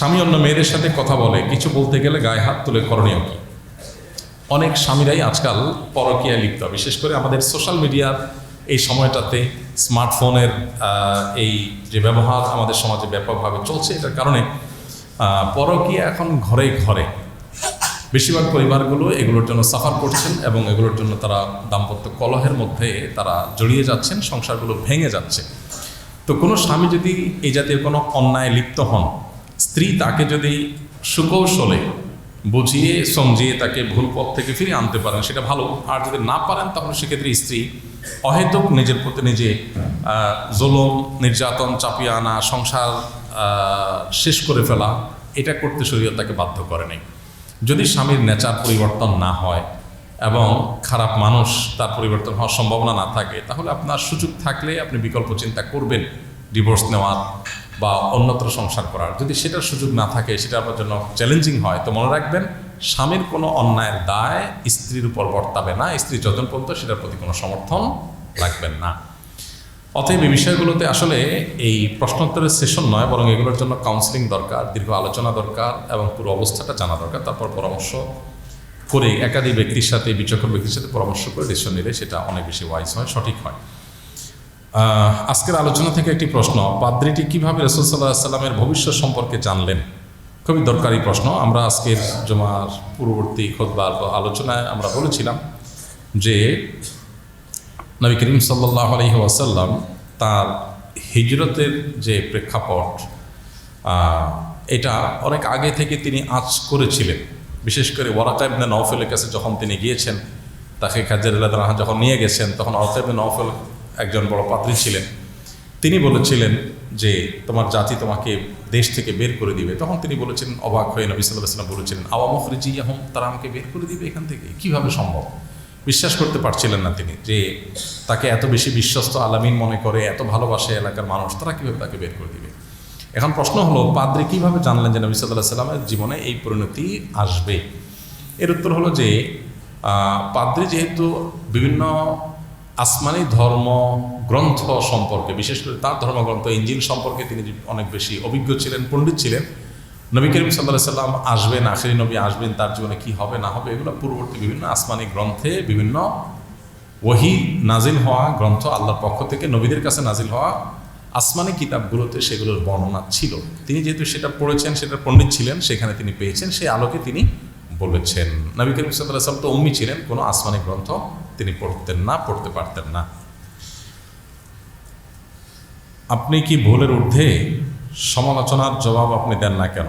স্বামী অন্য মেয়েদের সাথে কথা বলে, কিছু বলতে গেলে গায়ে হাত তুলে করণীয় কি? অনেক স্বামীরাই আজকাল পরকীয়ায় লিপ্ত, বিশেষ করে আমাদের সোশ্যাল মিডিয়ার এই সময়টাতে স্মার্টফোনের এই যে ব্যবহার আমাদের সমাজে ব্যাপকভাবে চলছে, এটার কারণে পরকীয়া এখন ঘরে ঘরে। বেশিরভাগ পরিবারগুলো এগুলোর জন্য সাফার করছেন এবং এগুলোর জন্য তারা দাম্পত্য কলহের মধ্যে তারা জড়িয়ে যাচ্ছেন, সংসারগুলো ভেঙে যাচ্ছে। তো কোনো স্বামী যদি এই জাতীয় কোনো অন্যায় লিপ্ত হন স্ত্রী তাকে যদি সুকৌশলে বুঝিয়ে, সমঝিয়ে তাকে ভুল পথ থেকে ফিরিয়ে আনতে পারেন, সেটা ভালো। আর যদি না পারেন, তাহলে সেক্ষেত্রে স্ত্রী অহেতুক নিজের প্রতি নিজে জুলুম, নির্যাতন চাপিয়ে আনা, সংসার শেষ করে ফেলা, এটা করতে শরীয়ত তাকে বাধ্য করে নেই। যদি স্বামীর নেচার পরিবর্তন না হয় এবং খারাপ মানুষ তার পরিবর্তন হওয়ার সম্ভাবনা না থাকে, তাহলে আপনার সুযোগ থাকলে আপনি বিকল্প চিন্তা করবেন। ডিভোর্স নেওয়ার বা অন্যত্র সংসার করার। যদি সেটার সুযোগ না থাকে, সেটা আপনার জন্য চ্যালেঞ্জিং হয়, তো মনে রাখবেন, স্বামীর কোনো অন্যায়ের দায় স্ত্রীর উপর বর্তাবে না। স্ত্রী যতন পর্যন্ত সেটার প্রতি কোনো সমর্থন রাখবেন না। অতএব এই বিষয়গুলোতে আসলে এই প্রশ্নোত্তরের সেশন নয়, বরং এগুলোর জন্য কাউন্সিলিং দরকার, দীর্ঘ আলোচনা দরকার এবং পুরো অবস্থাটা জানা দরকার। তারপর পরামর্শ করে একাধিক ব্যক্তির সাথে, বিচক্ষণ ব্যক্তির সাথে পরামর্শ করে ডিসিশন নিলে সেটা অনেক বেশি ওয়াইজ হয়, সঠিক হয়। আজকের আলোচনা থেকে একটি প্রশ্ন, পাদ্রিটি কীভাবে রসুল সাল্লাহ সাল্লামের ভবিষ্যৎ সম্পর্কে জানলেন? খুবই দরকারি প্রশ্ন। আমরা আজকের জমার পূর্ববর্তী খোদবার আলোচনায় আমরা বলেছিলাম যে নবী করিম সাল্লাহ আলহি ওয়াসাল্লাম তার হিজরতের যে প্রেক্ষাপট এটা অনেক আগে থেকে তিনি আঁচ করেছিলেন। বিশেষ করে ওয়ারাকা ইবনে নওফেলের কাছে যখন তিনি গিয়েছেন, তাকে খাজার যখন নিয়ে গেছেন, তখন ওয়ারাকা নওফেল একজন বড় পাত্রী ছিলেন। তিনি বলেছিলেন যে, তোমার জাতি তোমাকে দেশ থেকে বের করে দিবে। তখন তিনি বলেছিলেন, অবাক হয়ে নবী সাল্লাহ সাল্লাম বলেছিলেন আওয়া মখরিজি এখন তারা আমাকে বের করে দিবে এখান থেকে? কীভাবে সম্ভব? বিশ্বাস করতে পারছিলেন না তিনি যে, তাকে এত বেশি বিশ্বস্ত আলামিন মনে করে, এত ভালোবাসে এলাকার মানুষ, তারা কীভাবে তাকে বের করে দিবে? এখন প্রশ্ন হলো, পাদ্রি কীভাবে জানলেন যে নবী সাল্লাহ সাল্লামের জীবনে এই পরিণতি আসবে? এর উত্তর হলো যে পাদ্রি যেহেতু বিভিন্ন আসমানি ধর্ম গ্রন্থ সম্পর্কে, বিশেষ করে তার ধর্মগ্রন্থ, ইঞ্জিল সম্পর্কে তিনি অনেক বেশি অভিজ্ঞ ছিলেন, পণ্ডিত ছিলেন। নবী করিম সাল্লাহ সাল্লাম আসবেন আখেরি নবী আসবেন, তার জীবনে কি হবে, না হবে, এগুলো পূর্ববর্তী বিভিন্ন আসমানি গ্রন্থে বিভিন্ন ওহি নাজিল হওয়া গ্রন্থ আল্লাহর পক্ষ থেকে, নবীদের কাছে নাজিল হওয়া আসমানি কিতাবগুলোতে সেগুলোর বর্ণনা ছিল। তিনি যেহেতু সেটা পড়েছেন, সেটা পণ্ডিত ছিলেন, সেখানে তিনি পেয়েছেন, সেই আলোকে তিনি বলেছেন। নবী করিম সাল্লাহ সাল্লাম তো উম্মি ছিলেন, কোনো আসমানি গ্রন্থ তিনি পড়তেন না, পড়তে পারতেন না। আপনি কি ভুলের ঊর্ধ্বে সমালোচনার জবাব আপনি দেন না কেন?